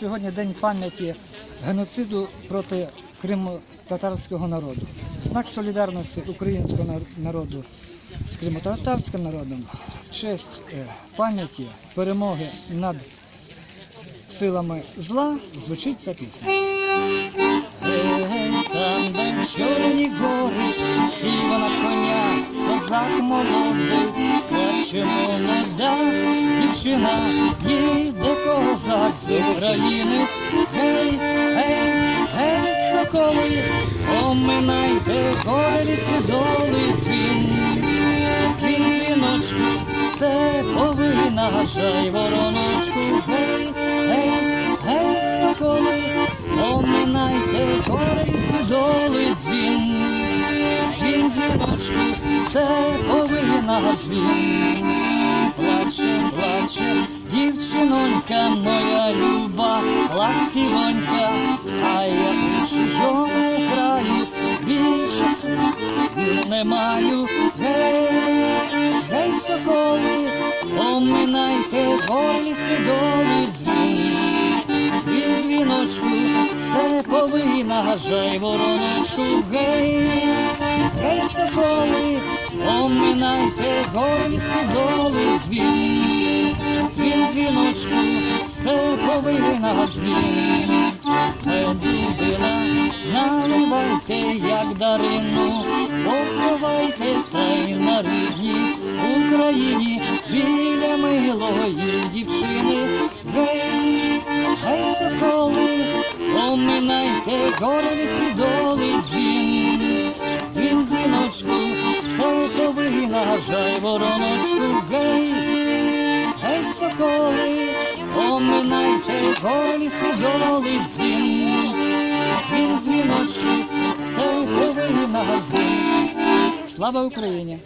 Сьогодні день пам'яті геноциду проти кримсько-татарського народу. Знак солідарності українського народу з кримсько-татарським народом в честь е, пам'яті перемоги над силами зла звучить ця пісня. Там, де чорні гори, сіла на коня, козак молодий, плаче молода дівчина, їде козак з України. Гей, гей, гей, соколи, оминайте гори ліси доли дзвін. Дзвін дзвіночку, степовина, жай вороночку, гей, гей, гей, соколи, оминайте гори ліси доли дзвін. Дзвін дзвіночку, степовина дзвін. Плаче, дівчинонька моя люба, ластівонька, а я у чужому краю більше не маю. Гей, гей, соколи, оминайте горлі сідові дзвін. Дзвін дзвіночку, степовина, жай вороночку, гей, гей, соколи, оминайте горлі сідові дзвін. Дзвіночку, степовина. Любила, наливайте, як дарину, поховайте та й на рідній Україні біля милої дівчини. Гей, гей, соколи, оминайте горлі сідоли дзвін. Дзвін дзвіночку, степовина, жай вороночку, гей, соколи, оминайте горлі сідоли дзвін. Дзвін дзвіночку, степовина дзвін. Слава Україні!